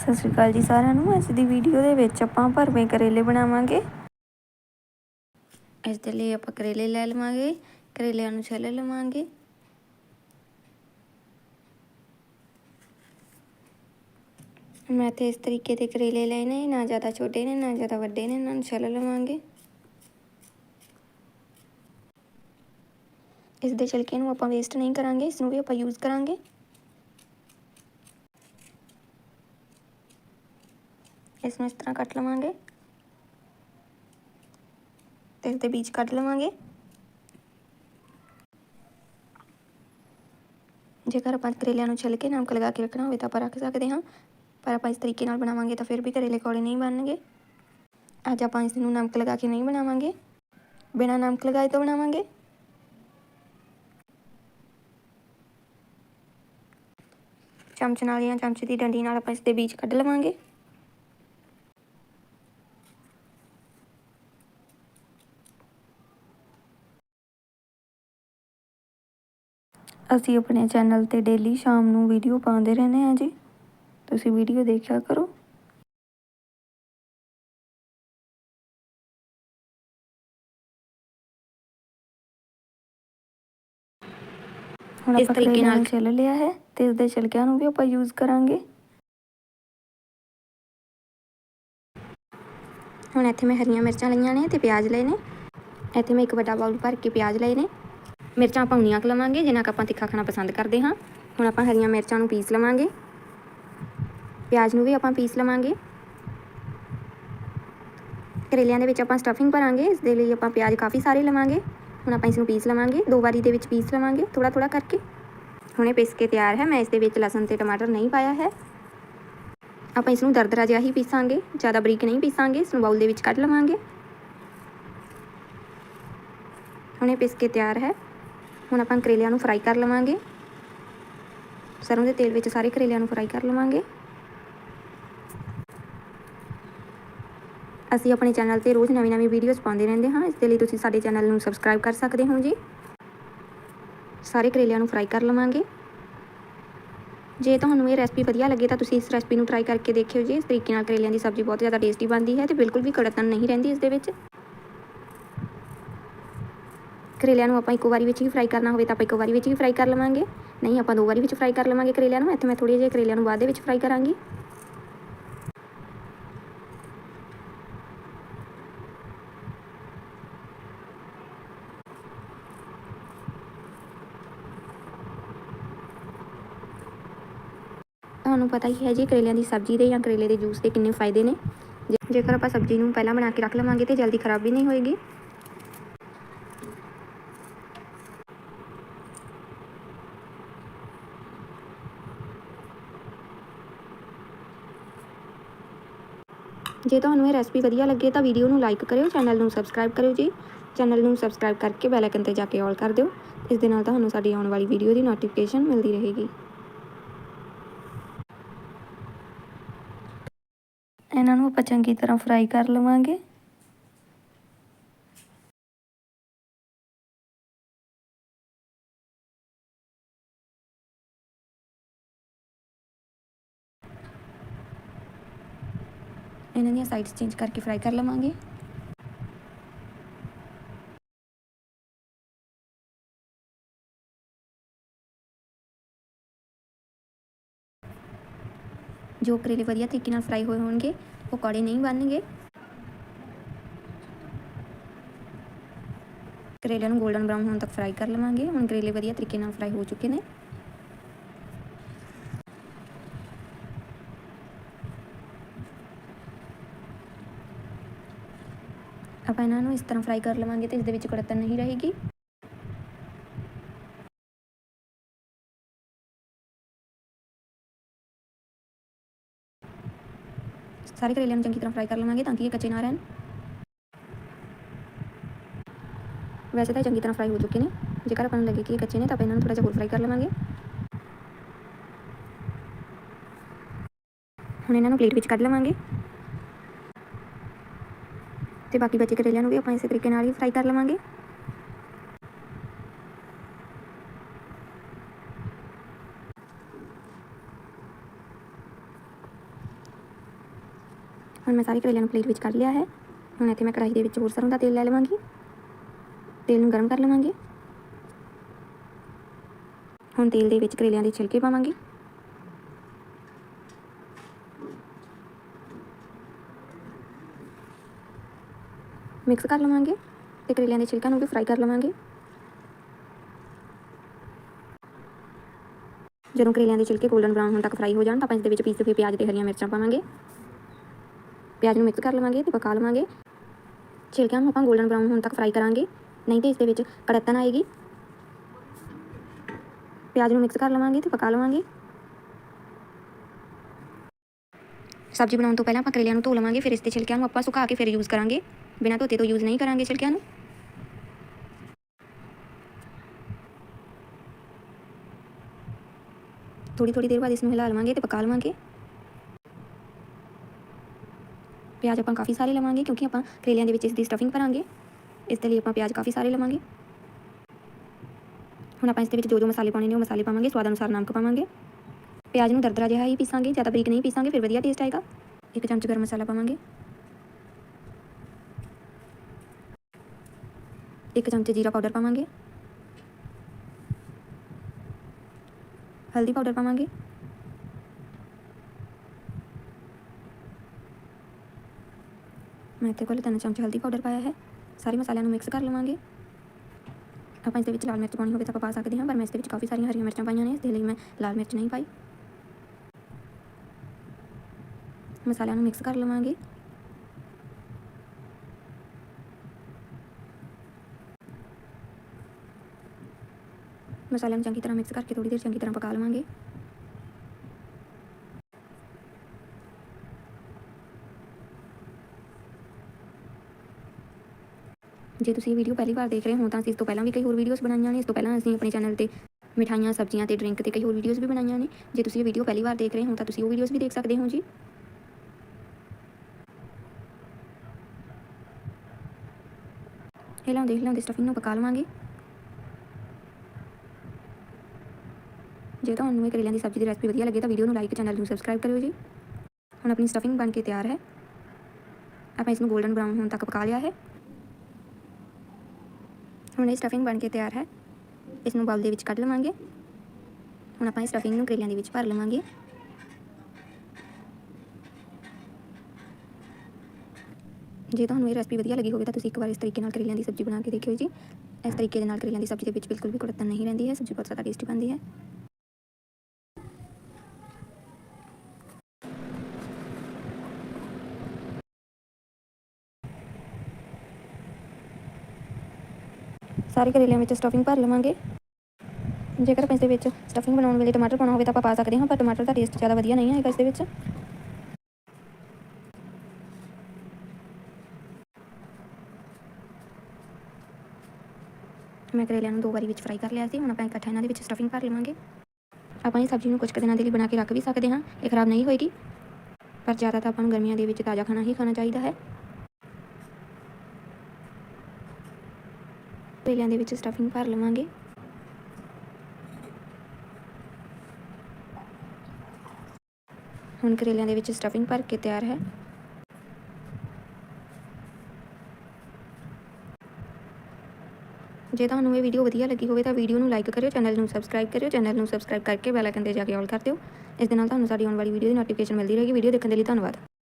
ਸਤਿ ਸ਼੍ਰੀ ਅਕਾਲ ਜੀ ਸਾਰਿਆਂ ਨੂੰ। ਅੱਜ ਦੀ ਵੀਡੀਓ ਦੇ ਵਿੱਚ ਆਪਾਂ ਭਰਵੇਂ ਕਰੇਲੇ ਬਣਾਵਾਂਗੇ। ਇਸ ਦੇ ਲਈ ਆਪਾਂ ਕਰੇਲੇ ਲੈ ਲਵਾਂਗੇ। ਕਰੇਲਿਆਂ ਨੂੰ ਛਿੱਲ ਲਵਾਂਗੇ। ਮੈਂ ਤੇ ਇਸ ਤਰੀਕੇ ਦੇ ਕਰੇਲੇ ਲਏ ਨੇ। ਨਾ ਜ਼ਿਆਦਾ ਛੋਟੇ ਨੇ, ਨਾ ਜ਼ਿਆਦਾ ਵੱਡੇ ਨੇ, ਇਹਨਾਂ ਨੂੰ ਛਿੱਲ ਲਵਾਂਗੇ। ਇਸ ਦੇ ਛਿਲਕੇ ਨੂੰ ਆਪਾਂ ਵੇਸਟ ਨਹੀਂ ਕਰਾਂਗੇ, ਇਸ ਨੂੰ ਵੀ ਆਪਾਂ ਯੂਜ਼ ਕਰਾਂਗੇ। ਇਸ ਨੂੰ ਇਸ ਤਰ੍ਹਾਂ ਕੱਟ ਲਵਾਂਗੇ। ਤੇ ਇਸ ਦੇ ਬੀਜ ਕੱਢ ਲਵਾਂਗੇ। ਜੇਕਰ ਆਪਾਂ ਕਰੇਲਿਆਂ ਨੂੰ ਛਿੱਲ ਕੇ ਨਮਕ ਲਗਾ ਕੇ ਰੱਖਣਾ ਹੋਵੇ ਤਾਂ ਆਪਾਂ ਰੱਖ ਸਕਦੇ ਹਾਂ। ਪਰ ਆਪਾਂ ਇਸ ਤਰੀਕੇ ਨਾਲ ਬਣਾਵਾਂਗੇ ਤਾਂ ਫਿਰ ਵੀ ਕਰੇਲੇ ਕੌੜੇ ਨਹੀਂ ਬਣਨਗੇ। ਅੱਜ ਆਪਾਂ ਇਸ ਨੂੰ ਨਮਕ ਲਗਾ ਕੇ ਨਹੀਂ ਬਣਾਵਾਂਗੇ। ਬਿਨਾਂ ਨਮਕ ਲਗਾਏ ਤੋਂ ਬਣਾਵਾਂਗੇ। ਚਮਚ ਨਾਲ ਜਾਂ ਚਮਚ ਦੀ ਡੰਡੀ ਨਾਲ ਆਪਾਂ ਇਸ ਦੇ ਬੀਜ ਕੱਢ ਲਵਾਂਗੇ। ਅਸੀਂ ਆਪਣੇ ਚੈਨਲ ਤੇ ਡੇਲੀ ਸ਼ਾਮ ਨੂੰ ਵੀਡੀਓ ਪਾਉਂਦੇ ਰਹਿੰਦੇ ਹਾਂ ਜੀ। ਤੁਸੀਂ ਵੀਡੀਓ ਦੇਖਿਆ ਕਰੋ। ਹੁਣ ਇਸ ਤਰੀਕੇ ਨਾਲ ਛਿੱਲ ਲਿਆ ਹੈ ਤੇ ਇਸ ਦੇ ਛਿਲਕਿਆਂ ਨੂੰ ਵੀ ਆਪਾਂ ਯੂਜ਼ ਕਰਾਂਗੇ। ਹੁਣ ਇੱਥੇ ਮੈਂ ਹਰੀਆਂ ਮਿਰਚਾਂ ਲਈਆਂ ਨੇ ਤੇ ਪਿਆਜ਼ ਲਏ ਨੇ। ਇੱਥੇ ਮੈਂ ਇੱਕ ਵੱਡਾ ਬਾਉਲ ਭਰ ਕੇ ਪਿਆਜ਼ ਲਏ ਨੇ। ਮਿਰਚਾਂ ਆਪਾਂ ਉਨੀਆਂ ਕੁ ਲਵਾਂਗੇ, ਜਿੰਨਾ ਕੁ ਆਪਾਂ ਤਿੱਖਾ ਖਾਣਾ ਪਸੰਦ ਕਰਦੇ ਹਾਂ। ਹੁਣ ਆਪਾਂ ਹਰੀਆਂ ਮਿਰਚਾਂ ਨੂੰ ਪੀਸ ਲਵਾਂਗੇ। ਪਿਆਜ਼ ਨੂੰ ਵੀ ਆਪਾਂ ਪੀਸ ਲਵਾਂਗੇ। ਕਰੇਲਿਆਂ ਦੇ ਵਿੱਚ ਆਪਾਂ ਸਟਫਿੰਗ ਭਰਾਂਗੇ, ਇਸ ਦੇ ਲਈ ਆਪਾਂ ਪਿਆਜ਼ ਕਾਫੀ ਸਾਰੇ ਲਵਾਂਗੇ। ਹੁਣ ਆਪਾਂ ਇਸ ਨੂੰ ਪੀਸ ਲਵਾਂਗੇ, ਦੋ ਵਾਰੀ ਦੇ ਵਿੱਚ ਪੀਸ ਲਵਾਂਗੇ ਥੋੜਾ ਥੋੜਾ ਕਰਕੇ। ਹੁਣੇ ਪੀਸ ਕੇ ਤਿਆਰ ਹੈ, ਮੈਂ ਇਸ ਦੇ ਵਿੱਚ ਲਸਣ ਤੇ ਟਮਾਟਰ ਨਹੀਂ ਪਾਇਆ ਹੈ। ਆਪਾਂ ਇਸ ਨੂੰ ਦਰਦਰਾ ਜਿਹਾ ਹੀ ਪੀਸਾਂਗੇ, ਜ਼ਿਆਦਾ ਬਰੀਕ ਨਹੀਂ ਪੀਸਾਂਗੇ ਇਸ ਨੂੰ ਬਾਉਲ ਦੇ ਵਿੱਚ ਕੱਢ ਲਵਾਂਗੇ। ਹੁਣੇ ਪੀਸ ਕੇ ਤਿਆਰ ਹੈ। ਹੁਣ ਆਪਾਂ ਕਰੇਲਿਆਂ ਨੂੰ ਫਰਾਈ ਕਰ ਲਵਾਂਗੇ। ਸਰੋਂ ਦੇ ਤੇਲ ਵਿੱਚ ਸਾਰੇ ਕਰੇਲਿਆਂ ਨੂੰ ਫਰਾਈ ਕਰ ਲਵਾਂਗੇ। ਅਸੀਂ ਆਪਣੇ ਚੈਨਲ ਤੇ ਰੋਜ਼ ਨਵੀਂ ਨਵੀਂ ਵੀਡੀਓਜ਼ ਪਾਉਂਦੇ ਰਹਿੰਦੇ ਹਾਂ। ਇਸ ਦੇ ਲਈ ਤੁਸੀਂ ਸਾਡੇ ਚੈਨਲ ਨੂੰ ਸਬਸਕ੍ਰਾਈਬ ਕਰ ਸਕਦੇ ਹੋ ਜੀ। ਸਾਰੇ ਕਰੇਲਿਆਂ ਨੂੰ ਫਰਾਈ ਕਰ ਲਵਾਂਗੇ। ਜੇ ਤੁਹਾਨੂੰ ਇਹ ਰੈਸਪੀ ਵਧੀਆ ਲੱਗੇ ਤਾਂ ਤੁਸੀਂ ਇਸ ਰੈਸਪੀ ਨੂੰ ਟਰਾਈ ਕਰਕੇ ਦੇਖਿਓ ਜੀ। ਇਸ ਤਰੀਕੇ ਨਾਲ ਕਰੇਲਿਆਂ ਦੀ ਸਬਜ਼ੀ ਬਹੁਤ ਜ਼ਿਆਦਾ ਟੇਸਟੀ ਬਣਦੀ ਹੈ ਤੇ ਬਿਲਕੁਲ ਵੀ ਕੜਤਨ ਨਹੀਂ ਰਹਿੰਦੀ ਇਸ ਦੇ ਵਿੱਚ। ਕਰੇਲਿਆਂ ਨੂੰ ਆਪਾਂ ਇੱਕੋ ਵਾਰੀ ਵਿੱਚ ਹੀ ਫਰਾਈ ਕਰਨਾ ਹੋਵੇ ਤਾਂ ਆਪਾਂ ਇੱਕੋ ਵਾਰੀ ਵਿੱਚ ਹੀ ਫਰਾਈ ਕਰ ਲਵਾਂਗੇ। ਨਹੀਂ, ਆਪਾਂ ਦੋ ਵਾਰੀ ਵਿੱਚ ਫਰਾਈ ਕਰ ਲਵਾਂਗੇ ਕਰੇਲਿਆਂ ਨੂੰ। ਇੱਥੇ ਮੈਂ ਥੋੜੀ ਜਿਹੀ ਕਰੇਲਿਆਂ ਨੂੰ ਬਾਅਦ ਦੇ ਵਿੱਚ ਫਰਾਈ ਕਰਾਂਗੀ। ਤੁਹਾਨੂੰ ਪਤਾ ਹੀ ਹੈ ਜੀ, ਕਰੇਲਿਆਂ ਦੀ ਸਬਜ਼ੀ ਦੇ ਜਾਂ ਕਰੇਲੇ ਦੇ ਜੂਸ ਦੇ ਕਿੰਨੇ ਫਾਇਦੇ ਨੇ। ਜੇ- ਜੇਕਰ ਆਪਾਂ ਸਬਜ਼ੀ ਨੂੰ ਪਹਿਲਾਂ ਬਣਾ ਕੇ ਰੱਖ ਲਵਾਂਗੇ ਤੇ ਜਲਦੀ ਖਰਾਬ ਵੀ ਨਹੀਂ ਹੋਏਗੀ। ਜੇ ਤੁਹਾਨੂੰ ਇਹ ਰੈਸਪੀ ਵਧੀਆ ਲੱਗੇ ਤਾਂ ਵੀਡੀਓ ਨੂੰ ਲਾਈਕ ਕਰਿਓ ਚੈਨਲ ਨੂੰ ਸਬਸਕ੍ਰਾਈਬ ਕਰਿਓ ਜੀ। ਚੈਨਲ ਨੂੰ ਸਬਸਕ੍ਰਾਈਬ ਕਰਕੇ ਬੈਲ ਆਈਕਨ ਤੇ ਜਾ ਕੇ ਆਲ ਕਰ ਦਿਓ। ਇਸ ਦੇ ਨਾਲ ਤੁਹਾਨੂੰ ਸਾਡੀ ਆਉਣ ਵਾਲੀ ਵੀਡੀਓ ਦੀ ਨੋਟੀਫਿਕੇਸ਼ਨ ਮਿਲਦੀ ਰਹੇਗੀ। ਇਹਨਾਂ ਨੂੰ ਆਪਾਂ ਚੰਗੀ ਤਰ੍ਹਾਂ ਫਰਾਈ ਕਰ ਲਵਾਂਗੇ। ਇਹਨਾਂ ਦੀਆਂ ਸਾਈਡਸ ਚੇਂਜ ਕਰਕੇ ਫਰਾਈ ਕਰ ਲਵਾਂਗੇ। ਜੋ ਕਰੇਲੇ ਵਧੀਆ ਤਰੀਕੇ ਨਾਲ ਫਰਾਈ ਹੋਏ ਹੋਣਗੇ, ਉਹ ਕੌੜੇ ਨਹੀਂ ਬਣਨਗੇ। ਕਰੇਲਿਆਂ ਨੂੰ 골ਡਨ ਬਰਾਊਨ ਹੋਣ ਤੱਕ ਫਰਾਈ ਕਰ ਲਵਾਂਗੇ। ਹੁਣ ਕਰੇਲੇ ਵਧੀਆ ਤਰੀਕੇ ਨਾਲ ਫਰਾਈ ਹੋ ਚੁੱਕੇ ਨੇ। ਆਪਾਂ ਇਹਨਾਂ ਨੂੰ ਇਸ ਤਰ੍ਹਾਂ ਫਰਾਈ ਕਰ ਲਵਾਂਗੇ ਤੇ ਇਸ ਦੇ ਵਿੱਚ ਕੜਤਨ ਨਹੀਂ ਰਹੇਗੀ। ਸਾਰੇ ਕਰੇਲਿਆਂ ਨੂੰ ਚੰਗੀ ਤਰ੍ਹਾਂ ਫਰਾਈ ਕਰ ਲਵਾਂਗੇ ਤਾਂ ਕਿ ਇਹ ਕੱਚੇ ਨਾ ਰਹਿਣ। ਵੈਸੇ ਤਾਂ ਚੰਗੀ ਤਰ੍ਹਾਂ ਫਰਾਈ ਹੋ ਚੁੱਕੇ ਨੇ। ਜੇਕਰ ਆਪਾਂ ਨੂੰ ਲੱਗੇ ਕਿ ਇਹ ਕੱਚੇ ਨੇ ਤਾਂ ਆਪਾਂ ਇਹਨਾਂ ਨੂੰ ਥੋੜਾ ਜਿਹਾ ਹੋਰ ਫਰਾਈ ਕਰ ਲਵਾਂਗੇ। ਹੁਣ ਇਹਨਾਂ ਨੂੰ ਪਲੇਟ ਵਿੱਚ ਕੱਢ ਲਵਾਂਗੇ। ਤੇ ਬਾਕੀ ਬਚੇ ਕਰੇਲਿਆਂ ਨੂੰ ਵੀ ਆਪਾਂ ਇਸੇ ਤਰੀਕੇ ਨਾਲ ਹੀ ਫਰਾਈ ਕਰ ਲਵਾਂਗੇ। ਹੁਣ ਮੈਂ ਸਾਰੇ ਕਰੇਲਿਆਂ ਨੂੰ ਪਲੇਟ ਵਿੱਚ ਕੱਢ ਲਿਆ ਹੈ। ਹੁਣ ਇੱਥੇ ਮੈਂ ਕੜਾਹੀ ਦੇ ਵਿੱਚ ਹੋਰ ਸਰੋਂ ਦਾ ਤੇਲ ਲੈ ਲਵਾਂਗੀ। ਤੇਲ ਨੂੰ ਗਰਮ ਕਰ ਲਵਾਂਗੀ। ਹੁਣ ਤੇਲ ਦੇ ਵਿੱਚ ਕਰੇਲਿਆਂ ਦੇ ਛਿਲਕੇ ਪਾਵਾਂਗੀ। ਮਿਕਸ ਕਰ ਲਵਾਂਗੇ ਤੇ ਕਰੇਲਿਆਂ ਦੇ ਛਿਲਕਿਆਂ ਨੂੰ ਵੀ ਫਰਾਈ ਕਰ ਲਵਾਂਗੇ। ਜਦੋਂ ਕਰੇਲਿਆਂ ਦੇ ਛਿਲਕੇ 골ਡਨ ਬਰਾਊਨ ਹੋਣ ਤੱਕ ਫਰਾਈ ਹੋ ਜਾਣ, ਤਾਂ ਆਪਾਂ ਇਸ ਦੇ ਵਿੱਚ ਪੀਸੇ ਹੋਏ ਪਿਆਜ਼ ਤੇ ਹਰੀਆਂ ਮਿਰਚਾਂ ਪਾਵਾਂਗੇ। ਪਿਆਜ਼ ਨੂੰ ਮਿਕਸ ਕਰ ਲਵਾਂਗੇ ਤੇ ਪਕਾ ਲਵਾਂਗੇ। ਛਿਲਕਿਆਂ ਨੂੰ ਆਪਾਂ 골ਡਨ ਬਰਾਊਨ ਹੋਣ ਤੱਕ ਫਰਾਈ ਕਰਾਂਗੇ। ਨਹੀਂ ਤੇ ਇਸ ਦੇ ਵਿੱਚ ਕੜਤਨ ਆਏਗੀ। ਪਿਆਜ਼ ਨੂੰ ਮਿਕਸ ਕਰ ਲਵਾਂਗੇ ਤੇ ਪਕਾ ਲਵਾਂਗੇ। ਸਬਜ਼ੀ ਬਣਾਉਣ ਤੋਂ ਪਹਿਲਾਂ ਆਪਾਂ ਕਰੇਲਿਆਂ ਨੂੰ ਧੋ ਲਵਾਂਗੇ, ਫਿਰ ਇਸ ਦੇ ਛਿਲਕਿਆਂ ਨੂੰ ਆਪਾਂ ਸੁਕਾ ਕੇ ਫਿਰ ਯੂਜ਼ ਕਰਾਂਗੇ। ਬਿਨਾਂ ਧੋਤੇ ਤੋਂ ਯੂਜ਼ ਨਹੀਂ ਕਰਾਂਗੇ ਛਿਲਕਿਆਂ ਨੂੰ। ਥੋੜੀ ਥੋੜੀ ਦੇਰ ਬਾਅਦ ਇਸ ਨੂੰ ਹਿਲਾ ਲਵਾਂਗੇ ਤੇ ਪਕਾ ਲਵਾਂਗੇ। ਪਿਆਜ਼ ਆਪਾਂ ਕਾਫੀ ਸਾਰੇ ਲਵਾਂਗੇ ਕਿਉਂਕਿ ਆਪਾਂ ਕਰੇਲਿਆਂ ਦੇ ਵਿੱਚ ਇਸ ਦੀ ਸਟਫਿੰਗ ਭਰਾਂਗੇ ਇਸ ਦੇ ਲਈ ਆਪਾਂ ਪਿਆਜ਼ ਕਾਫੀ ਸਾਰੇ ਲਵਾਂਗੇ। ਹੁਣ ਆਪਾਂ ਇਸ ਦੇ ਵਿੱਚ ਜੋ ਜੋ ਮਸਾਲੇ ਪਾਉਣੇ ਨੇ ਉਹ ਮਸਾਲੇ ਪਾਵਾਂਗੇ, ਸਵਾਦ ਅਨੁਸਾਰ ਨਮਕ ਪਾਵਾਂਗੇ। ਪਿਆਜ਼ ਨੂੰ ਦਰਦਰਾ ਜਿਹਾ ਹੀ ਪੀਸਾਂਗੇ, ਜ਼ਿਆਦਾ ਬਰੀਕ ਨਹੀਂ ਪੀਸਾਂਗੇ, ਫਿਰ ਵਧੀਆ ਟੇਸਟ ਆਏਗਾ। ਇੱਕ ਚਮਚ ਗਰਮ ਮਸਾਲਾ ਪਾਵਾਂਗੇ। ਇੱਕ ਚਮਚ ਜੀਰਾ ਪਾਊਡਰ ਪਾਵਾਂਗੇ ਹਲਦੀ ਪਾਊਡਰ ਪਾਵਾਂਗੇ ਮੈਂ ਇੱਥੇ ਕੋਲ ਤਿੰਨ ਚਮਚ ਹਲਦੀ ਪਾਊਡਰ ਪਾਇਆ ਹੈ ਸਾਰੇ ਮਸਾਲਿਆਂ ਨੂੰ ਮਿਕਸ ਕਰ ਲਵਾਂਗੇ ਆਪਾਂ ਇਸ ਦੇ ਵਿੱਚ ਲਾਲ ਮਿਰਚ ਪਾਉਣੀ ਹੋਵੇ ਤਾਂ ਆਪਾਂ ਪਾ ਸਕਦੇ ਹਾਂ ਪਰ ਮੈਂ ਇਸ ਦੇ ਵਿੱਚ ਕਾਫੀ ਸਾਰੀਆਂ ਹਰੀਆਂ ਮਿਰਚਾਂ ਪਾਈਆਂ ਨੇ ਇਸ ਦੇ ਲਈ ਮੈਂ ਲਾਲ ਮਿਰਚ ਨਹੀਂ ਪਾਈ ਮਸਾਲਿਆਂ ਨੂੰ ਮਿਕਸ ਕਰ ਲਵਾਂਗੇ ਮਸਾਲਿਆਂ ਨੂੰ ਚੰਗੀ ਤਰ੍ਹਾਂ ਮਿਕਸ ਕਰਕੇ ਥੋੜੀ ਦੇਰ ਚੰਗੀ ਤਰ੍ਹਾਂ ਪਕਾ ਲਵਾਂਗੇ। ਜੇ ਤੁਸੀਂ ਇਹ ਵੀਡੀਓ ਪਹਿਲੀ ਵਾਰ ਦੇਖ ਰਹੇ ਹੋ ਤਾਂ ਅਸੀਂ ਇਸ ਤੋਂ ਪਹਿਲਾਂ ਵੀ ਕਈ ਹੋਰ ਵੀਡੀਓਜ਼ ਬਣਾਈਆਂ ਨੇ। ਇਸ ਤੋਂ ਪਹਿਲਾਂ ਅਸੀਂ ਆਪਣੇ ਚੈਨਲ ਤੇ ਮਿਠਾਈਆਂ, ਸਬਜ਼ੀਆਂ ਤੇ ਡਰਿੰਕ ਤੇ ਕਈ ਹੋਰ ਵੀਡੀਓਜ਼ ਵੀ ਬਣਾਈਆਂ ਨੇ। ਜੇ ਤੁਸੀਂ ਇਹ ਵੀਡੀਓ ਪਹਿਲੀ ਵਾਰ ਦੇਖ ਰਹੇ ਹੋ ਤਾਂ ਤੁਸੀਂ ਉਹ ਵੀਡੀਓਜ਼ ਵੀ ਦੇਖ ਸਕਦੇ ਹੋ ਜੀ। ਹਿਲਾਉਂਦੇ ਹਿਲਾਉਂਦੇ ਸਟਫਿੰਗ ਨੂੰ ਪਕਾ ਲਵਾਂਗੇ। ਜੇ ਤੁਹਾਨੂੰ ਇਹ ਕਰੇਲਿਆਂ ਦੀ ਸਬਜ਼ੀ ਦੀ ਰੈਸਪੀ ਵਧੀਆ ਲੱਗੇ ਤਾਂ ਵੀਡੀਓ ਨੂੰ ਲਾਈਕ, ਚੈਨਲ ਨੂੰ ਸਬਸਕ੍ਰਾਈਬ ਕਰਿਓ ਜੀ। ਹੁਣ ਆਪਣੀ ਸਟਫਿੰਗ ਬਣ ਕੇ ਤਿਆਰ ਹੈ। ਆਪਾਂ ਇਸ ਨੂੰ 골ਡਨ ਬਰਾਊਨ ਹੋਣ ਤੱਕ ਪਕਾ ਲਿਆ ਹੈ। ਹੁਣ ਇਹ ਸਟਫਿੰਗ ਬਣ ਕੇ ਤਿਆਰ ਹੈ। ਇਸ ਨੂੰ ਬਾਉਲ ਦੇ ਵਿੱਚ ਕੱਢ ਲਵਾਂਗੇ। ਹੁਣ ਆਪਾਂ ਇਸ ਸਟਫਿੰਗ ਨੂੰ ਕਰੇਲਿਆਂ ਦੇ ਵਿੱਚ ਭਰ ਲਵਾਂਗੇ। ਜੇ ਤੁਹਾਨੂੰ ਇਹ ਰੈਸਪੀ ਵਧੀਆ ਲੱਗੀ ਹੋਵੇ ਤਾਂ ਤੁਸੀਂ ਇੱਕ ਵਾਰ ਇਸ ਤਰੀਕੇ ਨਾਲ ਕਰੇਲਿਆਂ ਦੀ ਸਬਜ਼ੀ ਬਣਾ ਕੇ ਦੇਖਿਓ ਜੀ। ਇਸ ਤਰੀਕੇ ਦੇ ਨਾਲ ਕਰੇਲਿਆਂ ਦੀ ਸਬਜ਼ੀ ਦੇ ਵਿੱਚ ਬਿਲਕੁਲ ਵੀ ਕੁੜਤਨ ਨਹੀਂ ਰਹਿੰਦੀ ਹੈ। ਸਬਜ਼ੀ ਬਹੁਤ ਜ਼ਿਆਦਾ ਟੇਸਟੀ ਬਣਦੀ ਹੈ। ਸਾਰੇ ਕਰੇਲਿਆਂ ਵਿੱਚ ਸਟਫਿੰਗ ਭਰ ਲਵਾਂਗੇ। ਜੇਕਰ ਆਪਾਂ ਇਸ ਦੇ ਵਿੱਚ ਸਟਫਿੰਗ ਬਣਾਉਣ ਵੇਲੇ ਟਮਾਟਰ ਪਾਉਣਾ ਹੋਵੇ ਤਾਂ ਆਪਾਂ ਪਾ ਸਕਦੇ ਹਾਂ, ਪਰ ਟਮਾਟਰ ਦਾ ਟੇਸਟ ਜ਼ਿਆਦਾ ਵਧੀਆ ਨਹੀਂ ਆਏਗਾ ਇਸ ਦੇ ਵਿੱਚ। ਮੈਂ ਕਰੇਲਿਆਂ ਨੂੰ ਦੋ ਵਾਰੀ ਵਿੱਚ ਫਰਾਈ ਕਰ ਲਿਆ ਸੀ, ਹੁਣ ਆਪਾਂ ਇਕੱਠਾ ਇਹਨਾਂ ਦੇ ਵਿੱਚ ਸਟਫਿੰਗ ਭਰ ਲਵਾਂਗੇ। ਆਪਾਂ ਇਹ ਸਬਜ਼ੀ ਨੂੰ ਕੁਝ ਕੁ ਦਿਨਾਂ ਦੇ ਲਈ ਬਣਾ ਕੇ ਰੱਖ ਵੀ ਸਕਦੇ ਹਾਂ, ਇਹ ਖਰਾਬ ਨਹੀਂ ਹੋਏਗੀ। ਪਰ ਜ਼ਿਆਦਾ ਤਾਂ ਆਪਾਂ ਨੂੰ ਗਰਮੀਆਂ ਦੇ ਵਿੱਚ ਤਾਜ਼ਾ ਖਾਣਾ ਹੀ ਖਾਣਾ ਚਾਹੀਦਾ ਹੈ। ਕਰੇਲਿਆਂ ਦੇ ਵਿੱਚ ਸਟਫਿੰਗ ਭਰ ਲਵਾਂਗੇ। ਹੁਣ ਕਰੇਲਿਆਂ ਦੇ ਵਿੱਚ ਸਟਫਿੰਗ ਭਰ ਕੇ ਤਿਆਰ ਹੈ। ਜੇ ਤੁਹਾਨੂੰ ਇਹ ਵੀਡੀਓ ਵਧੀਆ ਲੱਗੀ ਹੋਵੇ ਤਾਂ ਵੀਡੀਓ ਨੂੰ ਲਾਈਕ ਕਰਿਓ ਚੈਨਲ ਨੂੰ ਸਬਸਕ੍ਰਾਈਬ ਕਰਿਓ ਚੈਨਲ ਨੂੰ ਸਬਸਕ੍ਰਾਈਬ ਕਰਕੇ ਬੈਲ ਆਈਕਨ ਤੇ ਜਾ ਕੇ ਆਲ ਕਰ ਦਿਓ। ਇਸ ਦੇ ਨਾਲ ਤੁਹਾਨੂੰ ਸਾਡੀ ਆਉਣ ਵਾਲੀ ਵੀਡੀਓ ਦੀ ਨੋਟੀਫਿਕੇਸ਼ਨ ਮਿਲਦੀ ਰਹੇਗੀ। ਵੀਡੀਓ ਦੇਖਣ ਦੇ ਲਈ ਧੰਨਵਾਦ।